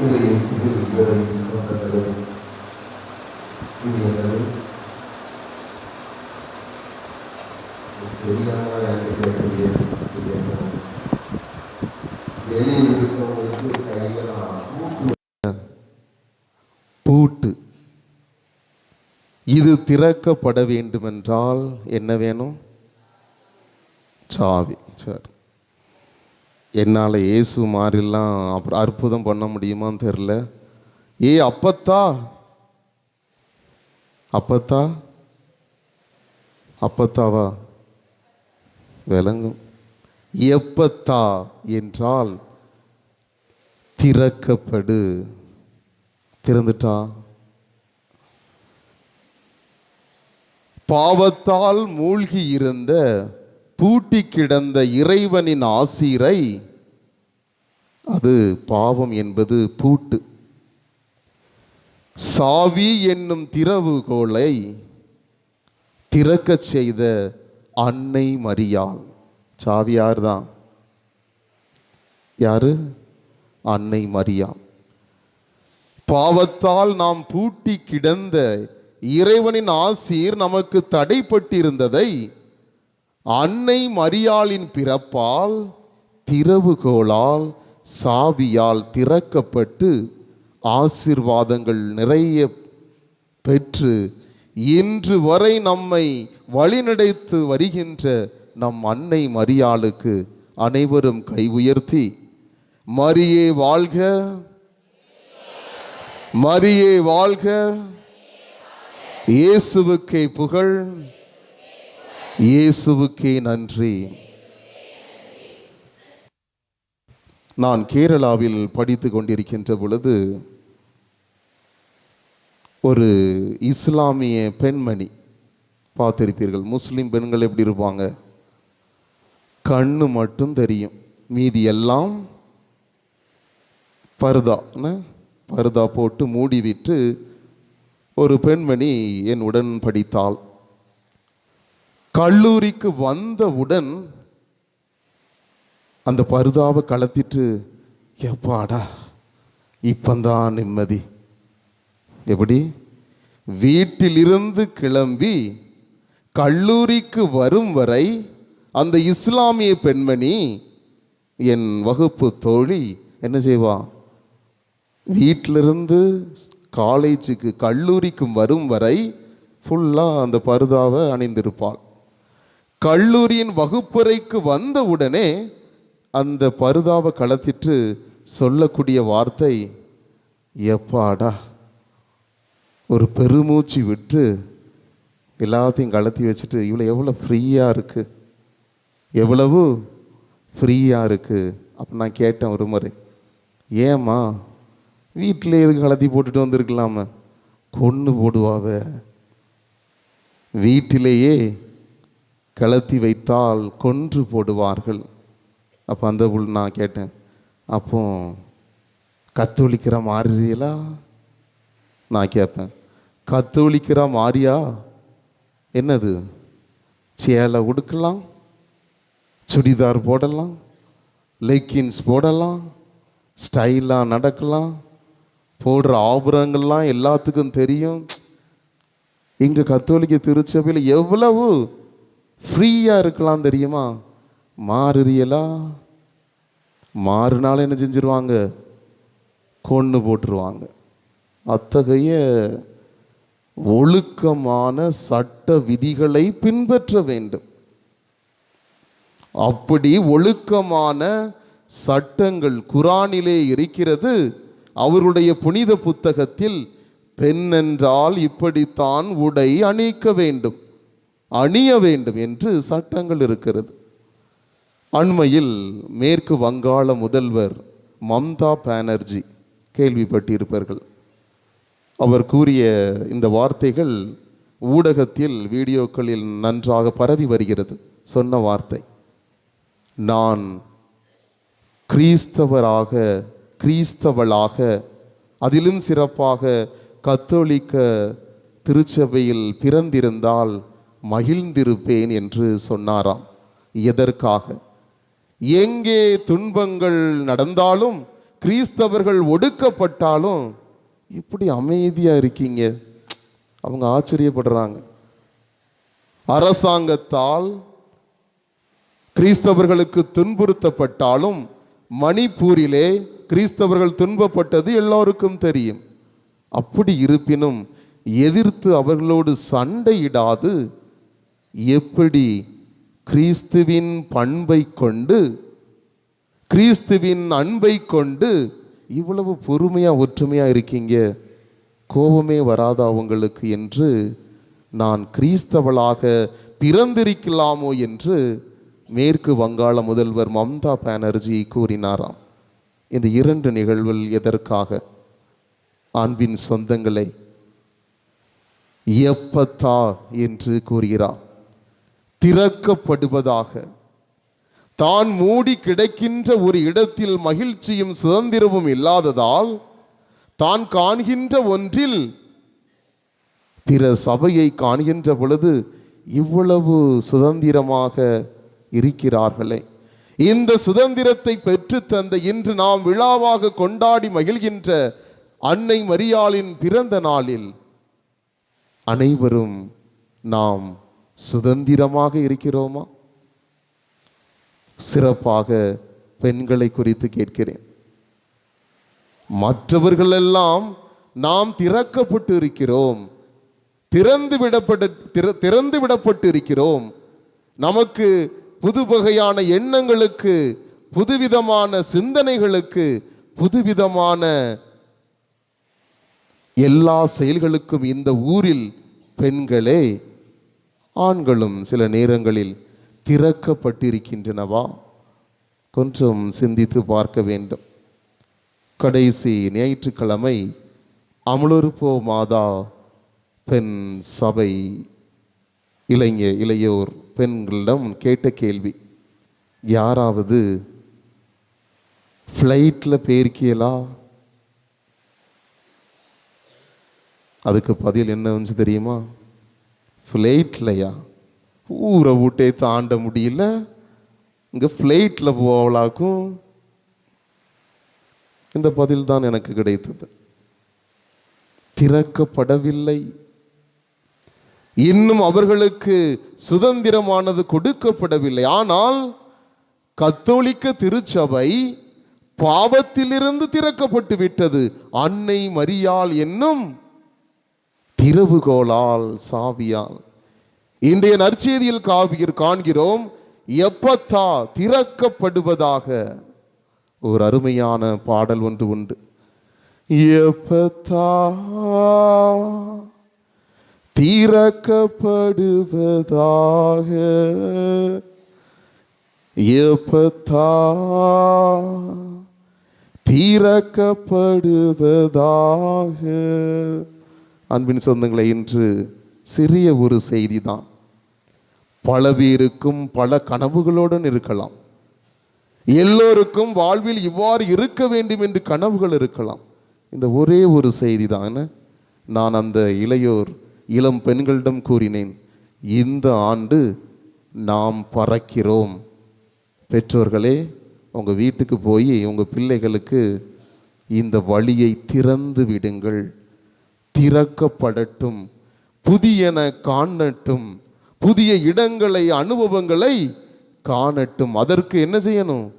இயேசுவில் இறை சொந்தங்களே இது என்னது தெரியாம எனக்கு வெளியில் இருக்கவங்களுக்கு பூட்டு. இது திறக்கப்பட வேண்டுமென்றால் என்ன வேணும்? சாவி சரி. என்னால் இயேசு மாதிரிலாம் அப்புறம் அற்புதம் பண்ண முடியுமான்னு தெரில ஏ அப்பத்தா? அப்பத்தா? அப்பத்தாவா? விளங்கும். எப்பத்தா என்றால் திறக்கப்படு. திறந்துட்டா? பாவத்தால் மூழ்கி இருந்த பூட்டி கிடந்த இறைவனின் ஆசீரை அது பாவம் என்பது பூட்டு. சாவி என்னும் திறவுகோலை திறக்கச் செய்த அன்னை மரியாள். சாவி யார் தான் யாரு? அன்னை மரியாள். பாவத்தால் நாம் பூட்டி கிடந்த இறைவனின் ஆசீர் நமக்கு தடைப்பட்டிருந்ததை அன்னை மரியாளின் பிறப்பால் திறவுகோளால் சாவியால் திறக்கப்பட்டு ஆசீர்வாதங்கள் நிறைய பெற்று இன்று வரை நம்மை வழிநடைத்து வருகின்ற நம் அன்னை மரியாளுக்கு அனைவரும் கை உயர்த்தி மரியே வாழ்க மரியே வாழ்க இயேசுவுக்கே புகழ் இயேசுவுக்கே நன்றி. நான் கேரளாவில் படித்து கொண்டிருக்கின்ற பொழுது ஒரு இஸ்லாமிய பெண்மணி பார்த்திருப்பீர்கள். முஸ்லீம் பெண்கள் எப்படி இருப்பாங்க? கண்ணு மட்டும் தெரியும். மீதி எல்லாம் பர்தான்னு பர்தா போட்டு மூடிவிட்டு ஒரு பெண்மணி என்னுடன் படித்தாள். கல்லூரிக்கு வந்தவுடன் அந்த பருதாவை கலத்திட்டு எப்பாடா இப்பந்தான் நிம்மதி. எப்படி? வீட்டிலிருந்து கிளம்பி கல்லூரிக்கு வரும் வரை அந்த இஸ்லாமிய பெண்மணி என் வகுப்பு தோழி என்ன செய்வா? வீட்டிலிருந்து காலேஜுக்கு கல்லூரிக்கும் வரும் வரை ஃபுல்லாக அந்த பருதாவை அணிந்திருப்பாள். கல்லூரியின் வகுப்பறைக்கு வந்த உடனே அந்த பருதாவை களத்திற்று சொல்லக்கூடிய வார்த்தை எப்பாடா ஒரு பெருமூச்சு விட்டு எல்லாத்தையும் கலத்தி வச்சுட்டு இவ்வளோ எவ்வளோ ஃப்ரீயாக இருக்குது எவ்வளவு ஃப்ரீயாக இருக்குது அப்போ நான் கேட்டேன் ஒரு முறை. ஏம்மா வீட்டில் எதுக்கு கலத்தி போட்டுட்டு வந்திருக்கலாமா? கொன்று போடுவாவ. வீட்டிலேயே கலத்தி வைத்தால் கொன்று போடுவார்கள். அப்போ அந்த புல் நான் கேட்டேன் அப்போ கத்தோலிக்கிற மாறுறீங்களா நான் கேட்பேன் கத்தோலிக்கிற மாறியா? என்னது? சேலை உடுக்கலாம்? சுடிதார் போடலாம்? லெக்கின்ஸ் போடலாம்? ஸ்டைலாக நடக்கலாம்? போடுற ஆபரங்கள்லாம் எல்லாத்துக்கும் தெரியும். இங்கே கத்தோலிக்க திருச்சபையில் எவ்வளவு ஃப்ரீயாக இருக்கலாம் தெரியுமா? மாறுறியலா? மாறுனாலும் என்ன செஞ்சிருவாங்க? கொன்று போட்டுருவாங்க. அத்தகைய ஒழுக்கமான சட்ட விதிகளை பின்பற்ற வேண்டும். அப்படி ஒழுக்கமான சட்டங்கள் குரானிலே இருக்கிறது. அவருடைய புனித புத்தகத்தில் பெண் என்றால் இப்படித்தான் உடை அணிக்க வேண்டும். அணிய வேண்டும் என்று சட்டங்கள் இருக்கிறது. அண்மையில் மேற்கு வங்காள முதல்வர் மம்தா பானர்ஜி கேள்விப்பட்டிருப்பார்கள். அவர் கூறிய இந்த வார்த்தைகள் ஊடகத்தில் வீடியோக்களில் நன்றாக பரவி வருகிறது. சொன்ன வார்த்தை நான் கிறிஸ்தவராக கிறிஸ்தவளாக அதிலும் சிறப்பாக கத்தோலிக்க திருச்சபையில் பிறந்திருந்தால் மகிழ்ந்திருப்பேன் என்று சொன்னாராம். எதற்காக? எங்கே துன்பங்கள் நடந்தாலும் கிறிஸ்தவர்கள் ஒடுக்கப்பட்டாலும் இப்படி அமைதியா இருக்கீங்க? அவங்க ஆச்சரியப்படுறாங்க. அரசாங்கத்தால் கிறிஸ்தவர்களுக்கு துன்புறுத்தப்பட்டாலும் மணிப்பூரிலே கிறிஸ்தவர்கள் துன்பப்பட்டது எல்லோருக்கும் தெரியும். அப்படி இருப்பினும் எதிர்த்து அவர்களோடு சண்டையிடாது எப்படி கிறிஸ்துவின் பண்பை கொண்டு கிறிஸ்துவின் அன்பை கொண்டு இவ்வளவு பொறுமையாக ஒற்றுமையாக இருக்கீங்க? கோபமே வராதா உங்களுக்கு என்று நான் கிறிஸ்தவளாக பிறந்திருக்கலாமோ என்று மேற்கு வங்காள முதல்வர் மம்தா பானர்ஜி கூறினாராம். இந்த இரண்டு நிகழ்வில் எதற்காக? அன்பின் சொந்தங்களை எப்பத்தா என்று கூறுகிறார். திறக்கப்படுவதாக. தான் மூடி கிடைக்கின்ற ஒரு இடத்தில் மகிழ்ச்சியும் சுதந்திரமும் இல்லாததால் தான் காண்கின்ற ஒன்றில் பிற சபையை காண்கின்ற பொழுது இவ்வளவு சுதந்திரமாக இருக்கிறார்களே. இந்த சுதந்திரத்தை பெற்று தந்த இன்று நாம் விழாவாக கொண்டாடி மகிழ்கின்ற அன்னை மரியாளின் பிறந்த நாளில் அனைவரும் நாம் சுதந்திரமாக இருக்கிறோமா? சிறப்பாக பெண்களை குறித்து கேட்கிறேன். மற்றவர்கள் எல்லாம் நாம் திறக்கப்பட்டு இருக்கிறோம் திறந்து விடப்பட்டு திற- திறந்து விடப்பட்டு இருக்கிறோம் நமக்கு புது வகையான எண்ணங்களுக்கு புதுவிதமான சிந்தனைகளுக்கு புதுவிதமான எல்லா செயல்களுக்கும் இந்த ஊரில் பெண்களே ஆண்களும் சில நேரங்களில் திறக்கப்பட்டிருக்கின்றனவா? கொஞ்சம் சிந்தித்து பார்க்க வேண்டும். கடைசி ஞாயிற்றுக்கிழமை அமலொருப்போ மாதா பெண் சபை இளைஞ இளையோர் பெண்களிடம் கேட்ட கேள்வி யாராவது ஃப்ளைட்டில் போயிருக்கீங்களா? அதுக்கு பதில் என்ன வந்துச்சு தெரியுமா? ஃப்ளைட்லையா ஊரை விட்டே தாண்ட முடியல. இங்கே ஃப்ளைட்டில் போவலாக்கும். இந்த பதில் தான் எனக்கு கிடைத்தது. திறக்கப்படவில்லை. இன்னும் அவர்களுக்கு சுதந்திரமானது கொடுக்கப்படவில்லை. ஆனால் கத்தோலிக்க திருச்சபை பாவத்திலிருந்து திறக்கப்பட்டு விட்டது அன்னை மரியாள் என்னும் திறவுகோளால் சாவியால். இன்றைய நற்செய்தியில் காவியர் காண்கிறோம் எப்பத்தா திறக்கப்படுவதாக. ஒரு அருமையான பாடல் ஒன்று உண்டு. எப்பத்தா திறக்கப்படுவதாக. எப்பத்தா திறக்கப்படுவதாக. அன்பின் சொந்தங்களை இன்று சிறிய ஒரு செய்தி தான் பல பேருக்கும் பல கனவுகளுடன் இருக்கலாம். எல்லோருக்கும் வாழ்வில் இவ்வாறு இருக்க வேண்டும் என்று கனவுகள் இருக்கலாம். இந்த ஒரே ஒரு செய்தி தான் நான் அந்த இளையோர் இளம் பெண்களிடம் கூறினேன் இந்த ஆண்டு நாம் பறக்கிறோம். பெற்றோர்களே உங்கள் வீட்டுக்கு போய் உங்கள் பிள்ளைகளுக்கு இந்த வழியை திறந்து விடுங்கள். திறக்கப்படட்டும். புதியன காணட்டும். புதிய இடங்களை அனுபவங்களை காணட்டும். அதற்கு என்ன செய்யணும்?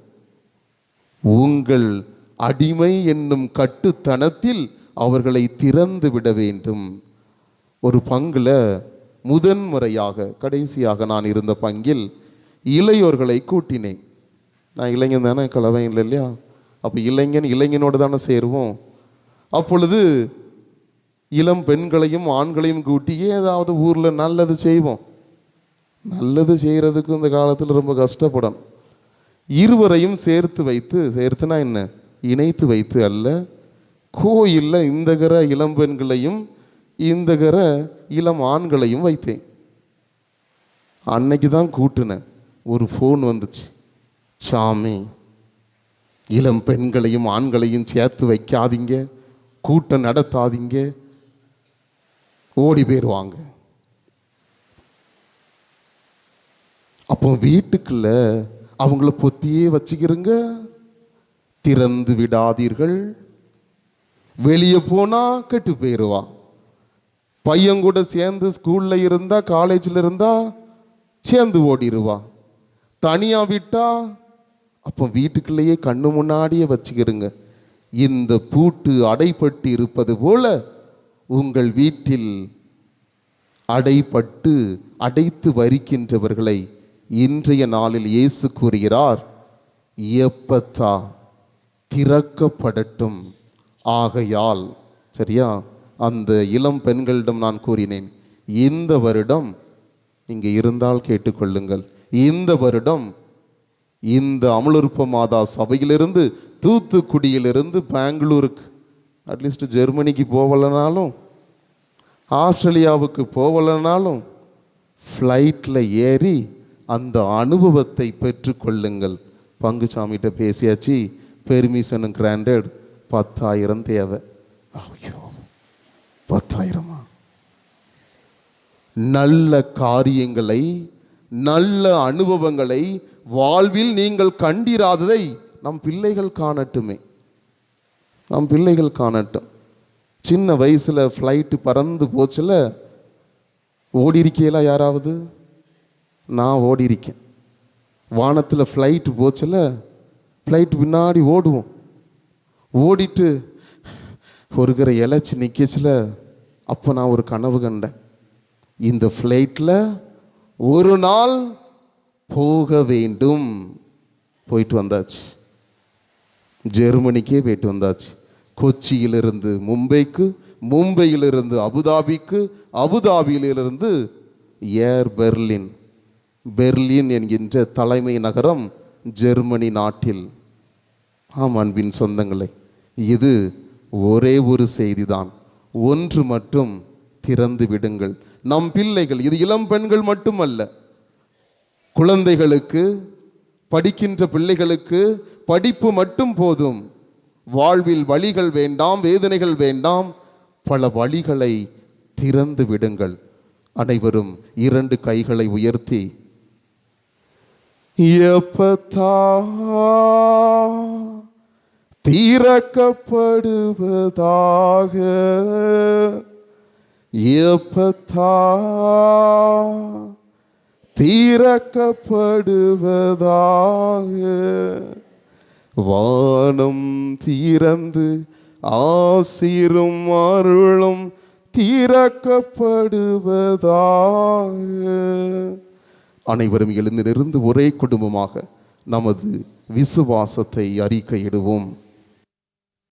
உங்கள் அடிமை என்னும் கட்டுத்தனத்தில் அவர்களை திறந்து விட வேண்டும். ஒரு பங்குல முதன்முறையாக கடைசியாக நான் இருந்த பங்கில் இளையோர்களை கூட்டினேன். நான் இளைஞன் தானே கலவையில் இல்லையா? அப்போ இளைஞன் இளைஞனோடு தானே சேருவோம். அப்பொழுது இளம் பெண்களையும் ஆண்களையும் கூட்டி ஏதாவது ஊரில் நல்லது செய்வோம். நல்லது செய்கிறதுக்கு இந்த காலத்தில் ரொம்ப கஷ்டப்படணும் இருவரையும் சேர்த்து வைத்து சேர்த்துனா என்ன? இணைத்து வைத்து அல்ல. கோயிலில் இந்தகர இளம் பெண்களையும் இந்தகர இளம் ஆண்களையும் வைத்தேன். அன்னைக்கு தான் கூட்டினேன் ஒரு ஃபோன் வந்துச்சு. சாமி இளம் பெண்களையும் ஆண்களையும் சேர்த்து வைக்காதீங்க. கூட்டம் நடத்தாதீங்க. ஓடி போயிடுவாங்க அப்போ வீட்டுக்குள்ள அவங்கள பொத்தியே வச்சுக்கிறங்க திறந்து விடாதீர்கள். வெளியே போனா கெட்டு போயிடுவான் பையன் கூட சேர்ந்து ஸ்கூல்ல இருந்தா காலேஜில் இருந்தா சேர்ந்து ஓடிடுவான் தனியா விட்டா அப்போ வீட்டுக்குள்ளேயே கண்ணு முன்னாடியே வச்சுக்கிறங்க இந்த பூட்டு அடைப்பட்டு இருப்பது போல உங்கள் வீட்டில் அடைப்பட்டு அடைத்து வரிக்கின்றவர்களை இன்றைய நாளில் இயேசு கூறுகிறார் எப்பத்தா திறக்கப்படட்டும் ஆகையால். சரியா? அந்த இளம் பெண்களிடம் நான் கூறினேன் இந்த வருடம் இங்கே இருந்தால் கேட்டுக்கொள்ளுங்கள் இந்த வருடம் இந்த அமலுறுப்ப மாதா சபையிலிருந்து தூத்துக்குடியிலிருந்து பெங்களூருக்கு அட்லீஸ்ட் ஜெர்மனிக்கு போகலனாலும் ஆஸ்திரேலியாவுக்கு போகலனாலும் ஃப்ளைட்டில் ஏறி அந்த அனுபவத்தை பெற்றுக்கொள்ளுங்கள். பங்குசாமிகிட்ட பேசியாச்சு பெர்மிஷனும் கிராண்டட் பத்தாயிரம் தேவை. ஐயோ பத்தாயிரமா? நல்ல காரியங்களை நல்ல அனுபவங்களை வாழ்வில் நீங்கள் கண்டிராததை நம் பிள்ளைகள் காணட்டுமே. நம் பிள்ளைகள் காணட்டும். சின்ன வயசில் ஃப்ளைட்டு பறந்து போச்சில் ஓடி இருக்கீங்களா யாராவது? நான் ஓடி இருக்கேன் வானத்தில் ஃப்ளைட்டு போச்சுல ஃப்ளைட் பின்னாடி ஓடுவோம். ஓடிட்டு ஒருக்கிற இலைச்சி நிற்கச்சில் அப்போ நான் ஒரு கனவு கண்டேன். இந்த ஃப்ளைட்டில் ஒரு நாள் போக வேண்டும். போயிட்டு வந்தாச்சு. ஜெர்மனிக்கே போயிட்டு வந்தாச்சு. கொச்சியிலிருந்து மும்பைக்கு மும்பையிலிருந்து அபுதாபிக்கு அபுதாபியிலிருந்து ஏர் பெர்லின். பெர்லின் என்கின்ற தலைமை நகரம் ஜெர்மனி நாட்டில். ஆம் அன்பின் சொந்தங்களை இது ஒரே ஒரு செய்திதான். ஒன்று மட்டும் திறந்து விடுங்கள். நம் பிள்ளைகள் இது இளம் பெண்கள் மட்டுமல்ல. குழந்தைகளுக்கு படிக்கின்ற பிள்ளைகளுக்கு படிப்பு மட்டும் போதும். வாழ்வில் வழிகள் வேண்டாம் வேதனைகள் வேண்டாம் பல வழிகளை திறந்து விடுங்கள். அனைவரும் இரண்டு கைகளை உயர்த்தி எப்பத்தா தீரக்கப்படுவதாக எப்பத்தா தீரக்கப்படுவதாக வானம் தீரந்து ஆசிரும் அருளும் தீரக்கப்படுவதாக அனைவரும் எழுந்து ஒரே குடும்பமாக நமது விசுவாசத்தை அறிக்கையிடுவோம்.